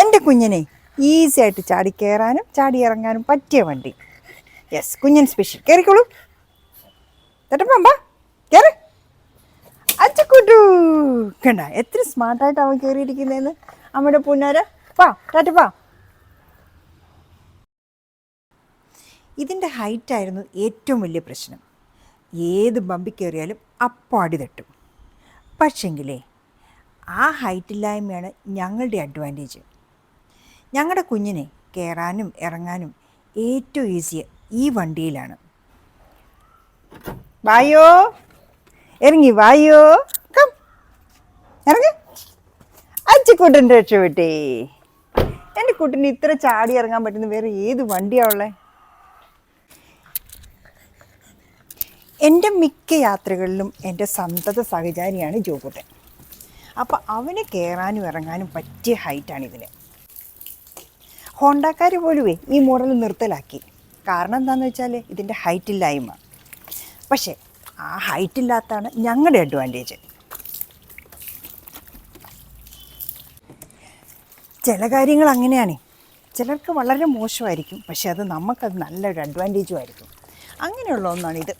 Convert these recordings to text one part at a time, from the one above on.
എന്റെ കുഞ്ഞിനെ ഈസി ആയിട്ട് ചാടി കയറാനും ചാടി ഇറങ്ങാനും പറ്റിയ വണ്ടി. യെസ് കുഞ്ഞൻ സ്പെഷ്യൽ കയറിക്കോളൂ തട്ടപ്പാ കയറി അച്ചക്കൂട്ടു. കണ്ട എത്ര സ്മാർട്ടായിട്ട് അവൻ കയറിയിരിക്കുന്നതെന്ന് അമ്മയുടെ പുന്നാര. പാ ടാറ്റപ്പാ ഇതിന്റെ ഹൈറ്റായിരുന്നു ഏറ്റവും വലിയ പ്രശ്നം. ഏത് ബമ്പി കയറിയാലും അപ്പാടി തട്ടും. പക്ഷെങ്കിലേ ആ ഹൈറ്റില്ലായ്മയാണ് ഞങ്ങളുടെ അഡ്വാന്റേജ് ഞങ്ങളുടെ കുഞ്ഞിനെ കയറാനും ഇറങ്ങാനും ഏറ്റവും ഈസി ഈ വണ്ടിയിലാണ്. വായോ? ഇറങ്ങി വായോ? കം. ഇറങ്ങി അച്ചിക്കുട്ടന്റെ രക്ഷപ്പെട്ടേ. എന്റെ കുട്ടിന് ഇത്ര ചാടി ഇറങ്ങാൻ പറ്റുന്ന വേറെ ഏത് വണ്ടിയാണ് എന്റെ മിക്ക യാത്രകളിലും എന്റെ സന്തത സഹചാരിയാണ് ജോകുട്ടൻ അപ്പോൾ അവന് കയറാനും ഇറങ്ങാനും പറ്റിയ ഹൈറ്റാണ് ഇതിന് ഹോണ്ടക്കാർ പോലുമേ ഈ മോഡൽ നിർത്തലാക്കി. കാരണം എന്താണെന്ന് വെച്ചാൽ ഇതിന്റെ ഹൈറ്റ് ഇല്ലായ്മ. പക്ഷേ ആ ഹൈറ്റ് ഇല്ലാത്തതാണ് ഞങ്ങളുടെ അഡ്വാന്റേജ് ചില കാര്യങ്ങൾ അങ്ങനെയാണ്. ചിലർക്ക് വളരെ മോശമായിരിക്കും. പക്ഷേ അത് നമുക്കത് നല്ലൊരു അഡ്വാന്റേജും ആയിരിക്കും. അങ്ങനെയുള്ള ഒന്നാണ് ഇത്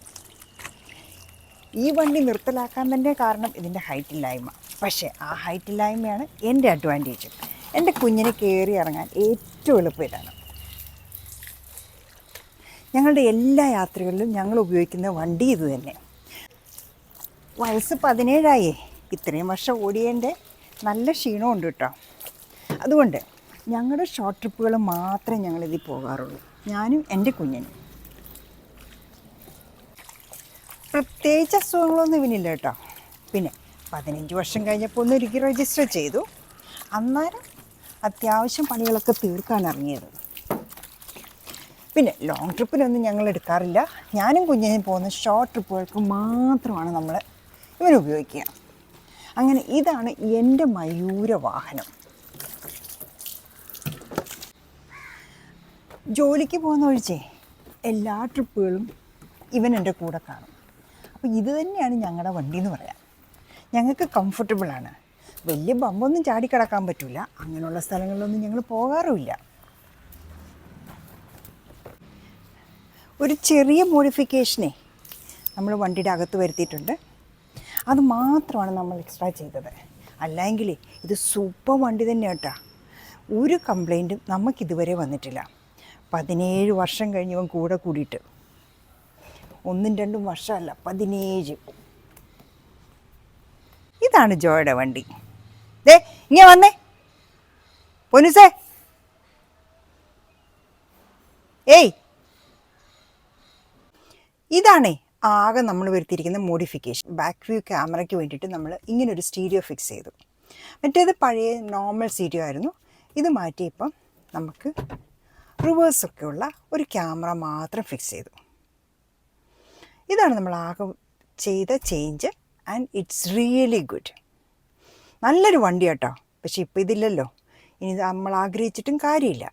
ഈ വണ്ടി നിർത്തലാക്കാൻ തന്നെ കാരണം ഇതിന്റെ ഹൈറ്റ് ഇല്ലായ്മ. പക്ഷേ ആ ഹൈറ്റ് ഇല്ലായ്മയാണ് എന്റെ അഡ്വാന്റേജ് എന്റെ കുഞ്ഞിനെ കയറി ഇറങ്ങാൻ ഏറ്റവും എളുപ്പം ഇതാണ് ഞങ്ങളുടെ എല്ലാ യാത്രകളിലും ഞങ്ങൾ ഉപയോഗിക്കുന്ന വണ്ടി ഇത് തന്നെ. വയസ്സ് പതിനേഴായേ. ഇത്രയും വർഷം ഓടിയതിന്റെ നല്ല ക്ഷീണമുണ്ട് കേട്ടോ. അതുകൊണ്ട് ഞങ്ങളുടെ ഷോർട്ട് ട്രിപ്പുകൾ മാത്രമേ ഞങ്ങളിതിൽ പോകാറുള്ളൂ. ഞാനും എന്റെ കുഞ്ഞിനും. പ്രത്യേകിച്ച് അസുഖങ്ങളൊന്നും ഇവനില്ല കേട്ടോ. പിന്നെ പതിനഞ്ച് വർഷം കഴിഞ്ഞപ്പോൾ ഒന്ന് ഒരിക്കൽ രജിസ്റ്റർ ചെയ്തു. അന്നേരം അത്യാവശ്യം പണികളൊക്കെ തീർക്കാൻ ഇറങ്ങിയത്. പിന്നെ ലോങ് ട്രിപ്പിനൊന്നും ഞങ്ങൾ എടുക്കാറില്ല. ഞാനും കുഞ്ഞിനും പോകുന്ന ഷോർട്ട് ട്രിപ്പുകൾക്ക് മാത്രമാണ് നമ്മൾ ഇവരുപയോഗിക്കുക അങ്ങനെ ഇതാണ് എന്റെ മയൂര വാഹനം. ജോലിക്ക് പോകുന്ന ഒഴിച്ചേ എല്ലാ ട്രിപ്പുകളും ഇവൻ എന്റെ കൂടെ കാണും. അപ്പോൾ ഇത് തന്നെയാണ് ഞങ്ങളുടെ വണ്ടി എന്ന് പറയാം. ഞങ്ങൾക്ക് കംഫർട്ടബിളാണ് വലിയ ബമ്പൊന്നും ചാടിക്കിടക്കാൻ പറ്റില്ല അങ്ങനെയുള്ള സ്ഥലങ്ങളിലൊന്നും ഞങ്ങൾ പോകാറുമില്ല. ഒരു ചെറിയ മോഡിഫിക്കേഷനെ നമ്മൾ വണ്ടിയുടെ അകത്ത് വരുത്തിയിട്ടുണ്ട്. അത് മാത്രമാണ് നമ്മൾ എക്സ്ട്രാ ചെയ്തത്. അല്ലെങ്കിൽ ഇത് സൂപ്പർ വണ്ടി തന്നെ കേട്ടോ ഒരു കംപ്ലൈന്റും നമുക്കിതുവരെ വന്നിട്ടില്ല. പതിനേഴ് വർഷം കഴിഞ്ഞവൻ കൂടെ കൂടിയിട്ട്. ഒന്നും രണ്ടും വർഷമല്ല പതിനേഴ്. ഇതാണ് ജോയുടെ വണ്ടി. ദേ ഇങ്ങനെ വന്നേ. പൊനുസേ ഏയ്. ഇതാണേ ആകെ നമ്മൾ വരുത്തിയിരിക്കുന്ന മോഡിഫിക്കേഷൻ ബാക്ക് വ്യൂ ക്യാമറയ്ക്ക് വേണ്ടിയിട്ട് നമ്മൾ ഇങ്ങനൊരു സ്റ്റീരിയോ ഫിക്സ് ചെയ്തു. മറ്റേത് പഴയ നോർമൽ സ്റ്റീരിയോ ആയിരുന്നു. ഇത് മാറ്റിയപ്പം നമുക്ക് റിവേഴ്സൊക്കെ ഉള്ള ഒരു ക്യാമറ മാത്രം ഫിക്സ് ചെയ്തു. ഇതാണ് നമ്മൾ ആകെ ചെയ്ത change and it's really good നല്ലൊരു വണ്ടി കേട്ടോ പക്ഷെ ഇപ്പോൾ ഇതില്ലല്ലോ. ഇനി നമ്മൾ ആഗ്രഹിച്ചിട്ടും കാര്യമില്ല.